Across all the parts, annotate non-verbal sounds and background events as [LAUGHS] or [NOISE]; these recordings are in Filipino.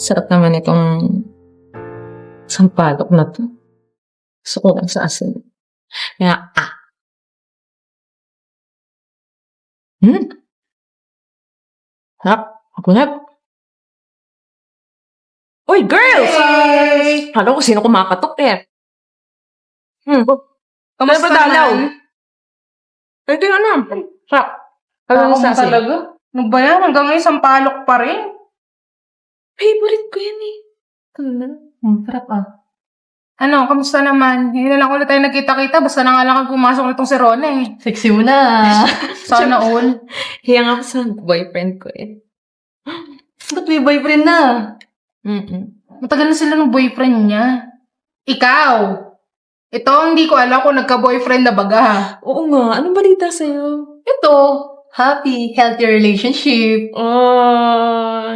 Sarap naman itong sampalok na to. Gusto ko lang sa asin. Kaya, ah. Hmm? Harap. Ako na. Uy, girls! Hey! Kala ko sino kumakatok eh. Hmm. Kamusta ba dalaw? Ito yung ano. Sarap. Kala mo sa asin. talaga. Ano ba yan? Hanggang ngayon, sampalok pa rin. Favorite ko yan eh. Ano? Hmm, sarap ah. Ano, kamusta naman? Hindi na lang ulit tayo nagkita-kita. Basta na nga lang ang pumasok nitong si Rona eh. Sexy mo na. [LAUGHS] Sana all. [LAUGHS] Hiyang ako sa boyfriend ko eh. [GASPS] Ba't may boyfriend na? Mm-mm. Matagal na sila ng boyfriend niya. Ikaw! Ito, hindi ko alam kung nagka-boyfriend na baga. Oo nga. Anong balita sa'yo? Ito, happy, healthy relationship. Oh,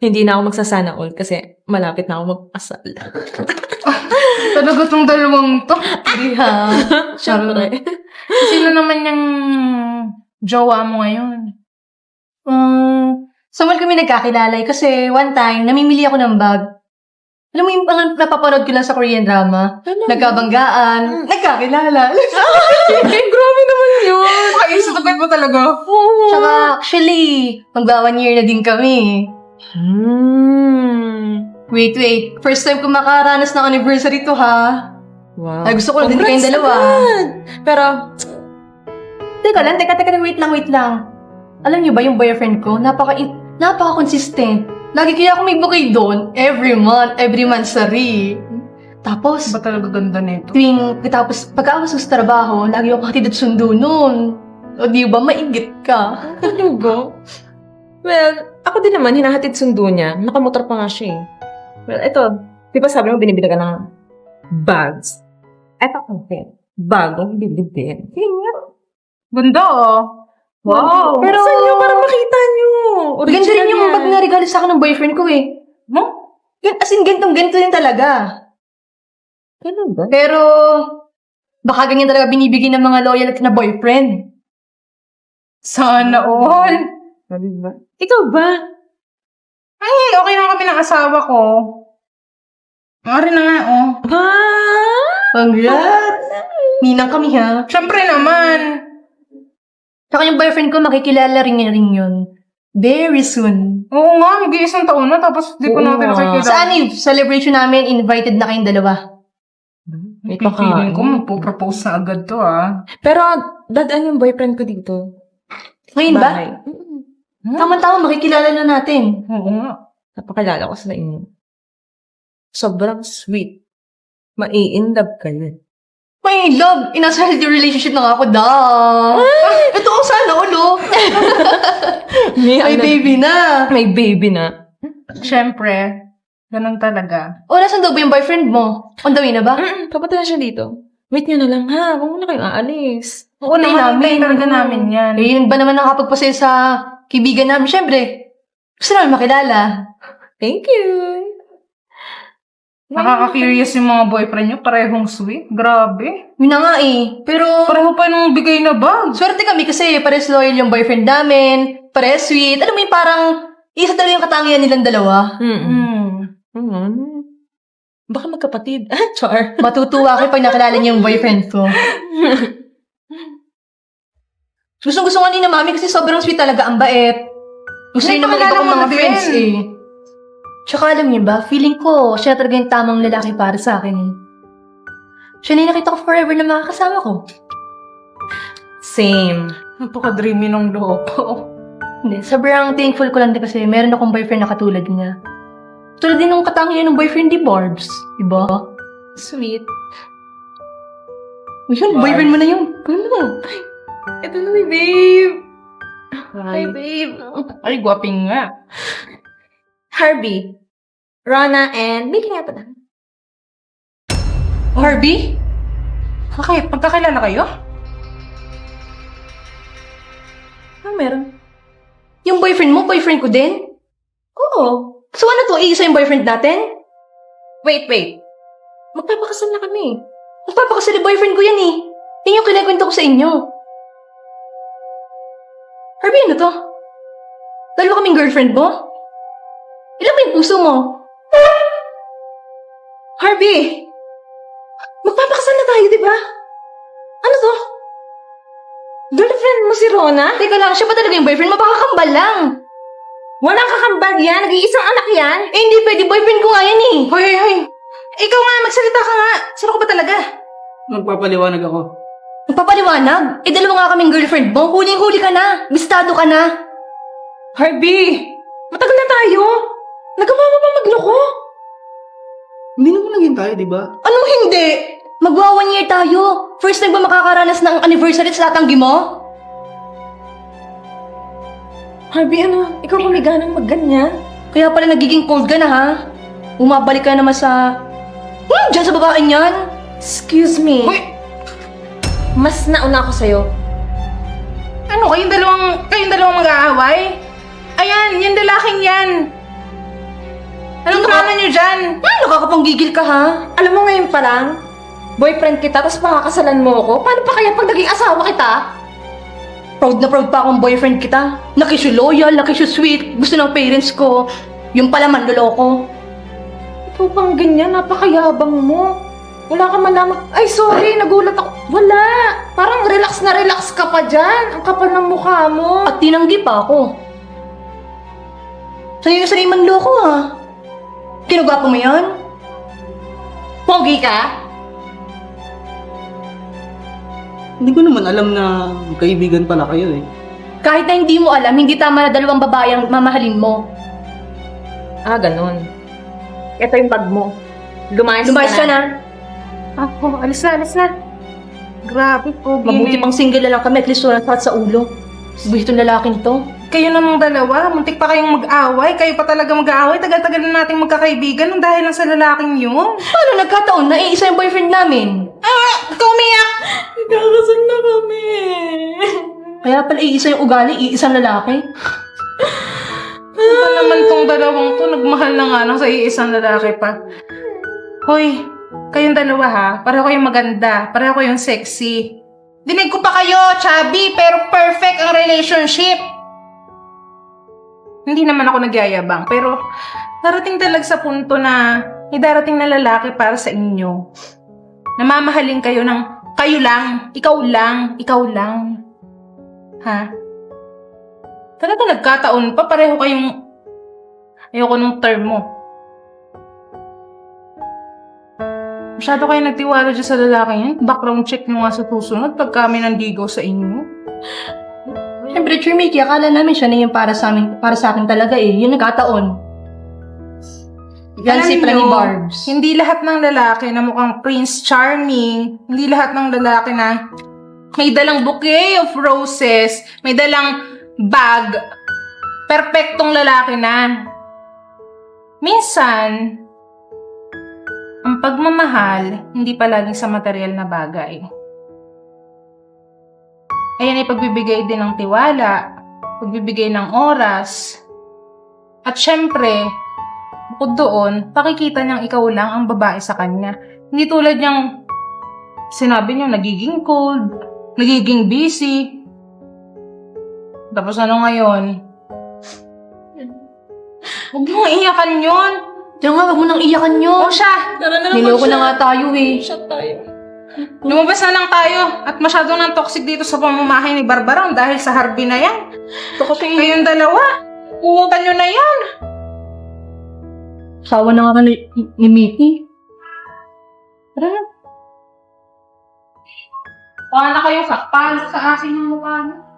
hindi na ako magsasana all kasi malapit na ako magpasal. [LAUGHS] Talaga tong dalawang to. Hindi ha. [LAUGHS] Siyempre. Sino naman yung jowa mo ngayon? Um, sa mall kami nagkakilala eh, kasi one time, namimili ako ng bag. Alam mo yung mga napapanood ko lang sa Korean drama? Ano? Nagkabanggaan, nagkakilala. [LAUGHS] Eh, grabe naman yun. Talaga. Oo. Tsaka, actually, magba one year na din kami. Hmm. Wait, wait. First time ko makaranas ng anniversary to ha. Wow. Ay, gusto ko lang din kayong dalawa. agad. Pero, Teka lang, teka, teka, wait lang, wait lang. Alam niyo ba yung boyfriend ko? Napaka, napaka-consistent. Lagi kaya ako may bouquet doon. Every month, every month, sari. Tapos, Ba talaga ganda nito? tuwing, tapos pagkaawas ko sa trabaho, lagi ako hatid at sundo noon. O di ba, maingit ka. Talaga? Well, ako din naman, hinahatid sundo niya. Nakamotor pa nga siya eh. Well, ito, di ba sabi mo binibili ka ng bags? Eto okay. Bagong bibili. Ganda oh. Wow. Pero- Saan niyo? Para makita niyo. Ganda rin yung bag na regalo sa akin ng boyfriend ko eh. Mo? Gan- As in, gantong ganito din talaga. Ganun ba? Pero, baka ganyan talaga binibigay ng mga loyal na boyfriend. Sana all. Sabi ba? Ikaw ba? Ay, okay na kami ng asawa ko. Ari na nga, oh. Ah! Congrats! Ninang kami ha. Siyempre naman. Saka yung boyfriend ko, makikilala rin niya rin yun. Very soon. Oo nga, mag-iisang taon na, tapos di ko Oo natin nga. nakikita. Sa anniv, celebration namin, invited na kayong dalawa. May Pipiling pakain. ko, magpo-propose na agad to, ah. Pero, dadaan yung boyfriend ko dito. Ngayon ba? Bahay. Mm. Tama-tama, makikilala na natin. Oo nga. Napakilala ko sa inyo. Sobrang sweet. Mai-inlove kayo. May love, inasa healthy relationship na nga ako, da. Ito ang sana, ulo. [LAUGHS] May, May ano- baby na. May baby na. Siyempre, ganun talaga. O, nasan daw ba yung boyfriend mo? On the way na ba? Mm, papunta na siya dito. Wait nyo na lang ha. Huwag muna kayong aalis. Oo naman, namin. hintayin talaga namin yan. Eh, yun ba naman nakapagpasaya sa kaibigan namin? Siyempre, gusto namin makilala. Thank you. Nakaka-curious yung mga boyfriend nyo, parehong sweet. Grabe. Yun na nga eh. Pero, Pareho pa nung bigay na bag. swerte kami kasi pares loyal yung boyfriend namin, pares sweet. Alam mo yung parang, isa talaga yung katangian nilang dalawa. Mm. Hmm. Mm. Baka magkapatid. [LAUGHS] Ah, char. Matutuwa ako pag nakilala niyo yung boyfriend ko. [LAUGHS] Gustong gusto nga ni na mami kasi sobrang sweet talaga, ang bait. Gusto May rin naman iba pakilala kong mo mga na din. friends eh. Tsaka alam niyo ba, feeling ko, siya talaga yung tamang lalaki para sa akin. Siya na yung nakita ko forever na makakasama ko. Same. Napaka-dreamy ng loko. [LAUGHS] Hindi, sobrang thankful ko lang din kasi meron akong boyfriend na katulad niya. Tulad din ng katangian ng boyfriend ni Barbs. Diba? Sweet. Yun, Barbs. boyfriend mo na yun. Ano? Ito na may babe. Ay, babe. ay gwaping nga. Harvey. Rana and Mickey nga pala. Harvey? Bakit? Pagkakilala kayo? Ano meron? Yung boyfriend mo, boyfriend ko din? Oo. So ano to, iisa yung boyfriend natin? Wait, wait. Magpapakasal na kami. Magpapakasali boyfriend ko yan eh. Yan yung kinakwento ko sa inyo. Harvey, ano to? Dalawa kaming girlfriend mo? Ilan ba yung puso mo? Harvey! Magpapakasal na tayo, di ba? Ano to? Girlfriend mo si Rona? Teka lang, siya ba talaga yung boyfriend mo? Baka kambal lang. Walang kakambal yan. Nag-iisang anak yan. Eh, hindi pwede. Boyfriend ko nga yan eh. Hoy, hoy, hoy. Ikaw nga, magsalita ka nga. Sino ka ba talaga? Magpapaliwanag ako. Magpapaliwanag. Eh, dalawa nga kaming girlfriend mo. Huling-huli ka na. Bistado ka na. Harvey! Matagal na tayo. Nagawa mo ba magloko? Hindi naman naging tayo, di ba? Anong hindi? Magwa one year tayo. First time ba makakaranas ng anniversary sa tatanggi mo? Harvey, ano? Ikaw ba may ganang magganyan? Kaya pala nagiging cold ka na ha? Bumabalik ka naman sa... Hmm, dyan sa babaeng yan. Excuse me. Hoy, Mas nauna ako sa'yo. ano, kayong dalawang, kayong dalawang mag-aaway? Ayan, yung lalaking yan. Anong plano nyo dyan? Hmm, nakakapanggigil ka ha? Alam mo ngayon pa lang, boyfriend kita, tapos pakakasalan mo ako. Paano pa kaya pag naging asawa kita? Proud na proud pa akong boyfriend kita. Nakisyo loyal, nakisyo sweet. Gusto ng parents ko. Yung pala manloloko. Ikaw pang ganyan, napakayabang mo. Wala ka malamang, ay sorry, nagulat ako. Wala! Parang relax na relax ka pa dyan. Ang kapal ng mukha mo. At tinanggi pa ako. Sa'yo yung sanay manloko ha? Kinugwapo mo yan? Pogi ka? Hindi ko naman alam na kaibigan pala kayo eh. Kahit na hindi mo alam, hindi tama na dalawang babae ang mamahalin mo. Ah, ganun. Ito yung bag mo. Lumayas, Lumayas ka na. Ako, alis na, alis na. Grabe po, Mabuti pang single na lang kami at least wala sa ulo. Buhit yung lalaking to. Kayo namang dalawa, muntik pa kayong mag-away. Kayo pa talaga mag-aaway. Tagal-tagal na nating magkakaibigan nang dahil lang sa lalaking yun. Paano nagkataon na iisa yung boyfriend namin? Ah! Ikaw umiyak! Nagkakasal na kami. Kaya pala iisa yung ugali, iisang lalaki. Ano ba naman tong dalawang to? Nagmahal na nga lang sa iisang lalaki pa. Hoy, kayong dalawa ha. Pareho kayong maganda. Pareho kayong sexy. Dinig ko pa kayo, chubby, pero perfect ang relationship. Hindi naman ako nagyayabang, pero darating talaga sa punto na may darating na lalaki para sa inyo. Namamahalin kayo ng kayo lang, ikaw lang, ikaw lang. Ha? Talaga nagkataon pa, pareho kayong... Ayoko nung term mo. Masyado kayo nagtiwala dyan sa lalaki yan. Background check nyo nga sa susunod pag kami nandigaw sa inyo. Siyempre, Chumiki, akala namin siya na yung para sa amin, para sa akin talaga eh. Yung nagkataon. Yan Alam si Plani nyo, Barbs. Hindi lahat ng lalaki na mukhang Prince Charming, hindi lahat ng lalaki na may dalang bouquet of roses, may dalang bag, perpektong lalaki na. Minsan, ang pagmamahal, hindi palaging sa material na bagay. Ayan ay pagbibigay din ng tiwala, pagbibigay ng oras, at syempre, bukod doon, pakikita niyang ikaw lang ang babae sa kanya. Hindi tulad niyang sinabi niyo nagiging cold, nagiging busy. Tapos ano ngayon? Huwag mo iyakan yun. Diyan nga, wag mo nang iyakan yun. O siya, Niloko na nga tayo eh. Shot tayo. Lumabas na lang tayo. At masyado nang toxic dito sa pamamahay ni Barbarang dahil sa Harvey na yan. Kasi Kayong dalawa, uutan nyo na yan. Sawa na nga ka ni, ni Mickey. Tara na. Baka na kayong sakpan sa akin yung mukha niyo.